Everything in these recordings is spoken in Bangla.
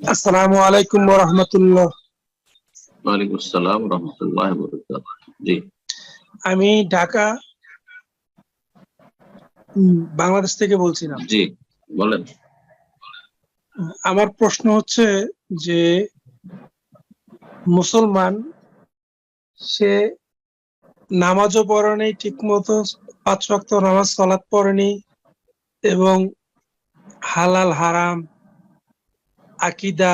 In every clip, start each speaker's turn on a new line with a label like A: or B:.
A: আসসালামু আলাইকুম রহমতুল্লাহ।
B: ওয়ালাইকুম আসসালাম রহমতুল্লাহ বরকাত জি।
A: আমি ঢাকা বাংলাদেশ থেকে বলছিলাম।
B: জি বলেন।
A: আমার প্রশ্ন হচ্ছে যে মুসলমান সে নামাজও পড়েনি ঠিক মতো পাঁচ রক্ত নামাজ সালাত পড়েনি এবং হালাল হারাম আকিদা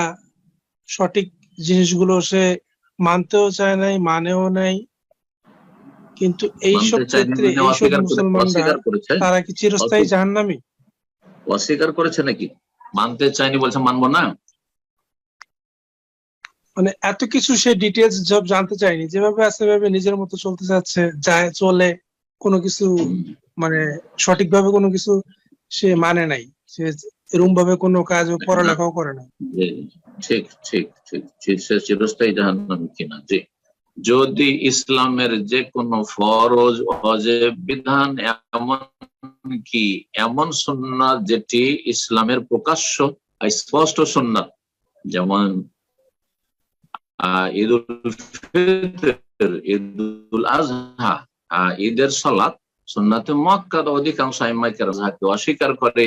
A: সঠিক জিনিসগুলো সে মানতেও চায় নাই মানেও নাই। কিন্তু এইসব ক্ষেত্রে
B: মানে
A: এইসব মুসলমানরা তারা কি চিরস্থায়ী জাহান্নামী?
B: অস্বীকার করেছে নাকি? মানতে চাইনি বলছে মানবো না?
A: মানে এত কিছু সে ডিটেলস সব জানতে চায়নি। যেভাবে আছে সেভাবে নিজের মতো চলতে চাচ্ছে যায় চলে কোনো কিছু মানে সঠিকভাবে কোনো কিছু সে মানে নাই। সে এরকম ভাবে কোনো কাজ পড়ালেখাও করে না।
B: ঠিক ঠিক ঠিক ঠিক, সে চিরস্থায়ী জাহান্নামী কিনা জি। যদি ইসলামের যে কোনো ফরজ অজেব বিধান এমন কি এমন সুন্নাত যেটি ইসলামের প্রকাশ্য স্পষ্ট সুন্নাত যেমন আহ ঈদুল ফিতর ঈদুল আজহা আহ, ঈদের সালাত সুন্নাতে মক্কাদ অধিকাংশ আইমাইকার অস্বীকার করে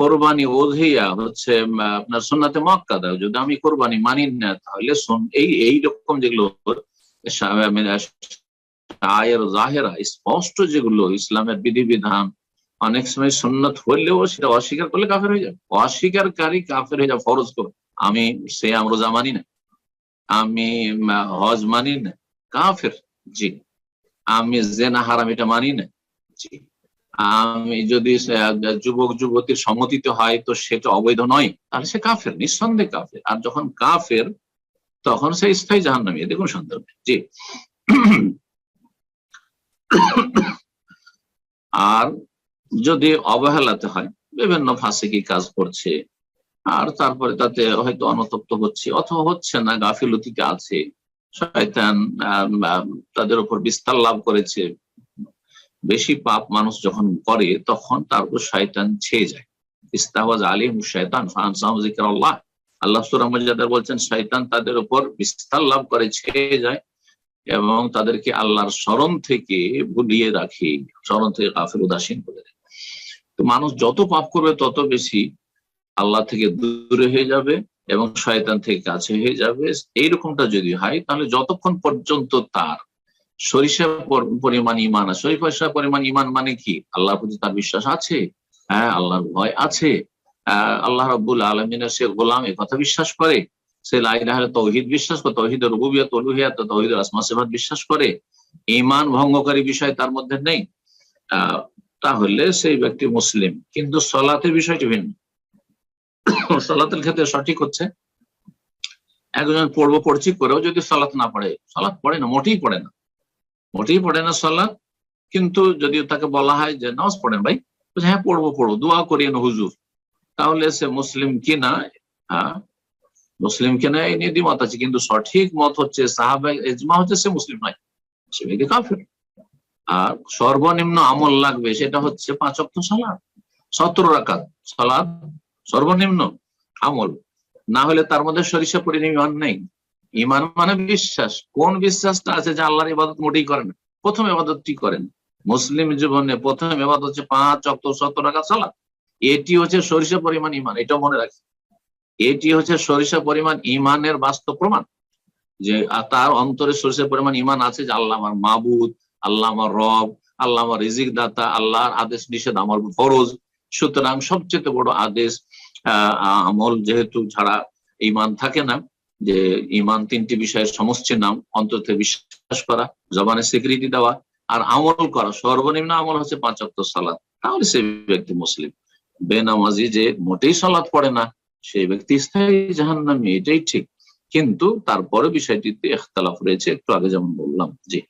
B: কোরবানি ওধিয়া হচ্ছে আপনার সুন্নাতে মক্কাদা যদি আমি কোরবানি মানি না, তাহলে এই এই রকম যেগুলো মানে আয়ের জাহেরা, স্পষ্ট যেগুলো ইসলামের বিধিবিধান, অনেক সময় সুন্নত হলেও সেটা অস্বীকার করলে কাফের হয়ে যাবে। অস্বীকারকারী কাফের হয়ে যাবে ফরজ করো। আমি সে আমরোজা মানি না। আমি হজ মানি না। কাফের জি। আমি জেনা হারাম এটা মানি না। জি। আমি যদি যুবক যুবতীর সম্মতিতে হয়, তো সেটা অবৈধ নয়। তাহলে সে কাফের, নিঃসন্দেহে কাফের। আর যখন কাফের, তখন সে স্থায়ী জাহান্নামী। এতে কোনো সন্দেহ। জি। আর যদি অবহেলাতে হয়, বিভিন্ন ফাঁসিকি কাজ করছে, আর তারপরে তাতে হয়তো অনতপ্ত হচ্ছে, অথবা হচ্ছে না, গাফিলতিতে আছে, শয়তান তাদের উপর বিস্তার লাভ করেছে বেশি পাপ মানুষ যখন করে, তখন তার উপর শয়তান ছেয়ে যায়। ইস্তাওয়াজ আলিম শয়তান আল্লাহ। আল্লাহ সুরা মজাদার বলছেন, শয়তান তাদের উপর বিস্তার লাভ করে, ছেয়ে যায় এবং তাদেরকে আল্লাহর স্মরণ থেকে ভুলিয়ে রাখে, স্মরণ থেকে কাফের উদাসীন করে দেয়। তো মানুষ যত পাপ করবে, তত বেশি আল্লাহ থেকে দূরে হয়ে যাবে এবং শয়তান থেকে কাছে হয়ে যাবে। এইরকমটা যদি হয়, তাহলে যতক্ষণ পর্যন্ত তার সরিষা পর- পরিমাণ ইমান সরিষা পরিমাণ ইমান মানে কি? আল্লাহর প্রতি তার বিশ্বাস আছে? হ্যাঁ আল্লাহর ভয় আছে। আল্লাহ রাব্বুল আলমিনের সে গোলাম কথা বিশ্বাস করে। সে লাইলাহ তৌহিদ বিশ্বাস করে, তৌহিদ রুবুবিয়ত অলুহিয়াত তৌহিদ আসমা সিফাত বিশ্বাস করে। ইমান ভঙ্গকারী বিষয় তার মধ্যে নেই। তাহলে সেই ব্যক্তি মুসলিম। কিন্তু সলাতের বিষয়টি ভিন্ন। সলাতের ক্ষেত্রে সঠিক হচ্ছে, একজন পড়ব পড়ছি করেও যদি সলাৎ না পড়ে সলাৎ পড়ে না, মোটেই পড়ে না। মোটেই পড়ে না সলাৎ, কিন্তু যদি তাকে বলা হয় যে নামাজ পড়েন ভাই হ্যাঁ পড়ব পড়ব, দোয়া করিয়েন হুজুর। তাহলে সে মুসলিম কিনা হ্যাঁ মুসলিম কিনা এই নিয়ে দ্বিমত আছে, কিন্তু সঠিক মত হচ্ছে সাহাবা এজমা হচ্ছে সে মুসলিম নয়। সে ব্যক্তি কাফের। আর সর্বনিম্ন আমল লাগবে সেটা হচ্ছে পাঁচ অক্ত সালাদ সতেরো রাকাত সালাদ সর্বনিম্ন আমল। না হলে তার মধ্যে সরিষা ইমান নেই। ইমান মানে বিশ্বাস। কোন বিশ্বাসটা আছে যে আল্লাহর ইবাদত মোটেই করেন না? প্রথম ইবাদতটি করেন? মুসলিম জীবনে প্রথম ইবাদত হচ্ছে পাঁচ অক্ট সত্তর টাকা সালাদ এটি হচ্ছে সরিষা পরিমাণ ইমান এটা মনে রাখি। এটি হচ্ছে সরিষা পরিমাণ ইমানের বাস্তব প্রমাণ। যে তার অন্তরে সরিষা পরিমাণ ইমান আছে যে আল্লাহ আমার মাবুদ আল্লাহ আমার রব আল্লাহ আমার রিজিক দাতা আল্লাহর আদেশ নিষেধ আমার ফরজ। সুতরাং সবচেয়ে বড় আদেশ আহ, আমল যেহেতু ছাড়া ইমান থাকে না যে ইমান তিনটি বিষয়ের সমষ্টির নাম অন্তত বিশ্বাস করা, জবানে স্বীকৃতি দেওয়া আর আমল করা। সর্বনিম্ন আমল হচ্ছে পাঁচ অক্ট সালাদ তাহলে সেই ব্যক্তি মুসলিম। বেনামাজি যে মোটেই সালাদ পড়ে না, সেই ব্যক্তি স্থায়ী জাহান্নামী, এটাই ঠিক। কিন্তু তারপরে বিষয়টিতে এখতালাফ রয়েছে। একটু আগে যেমন বললাম, জি।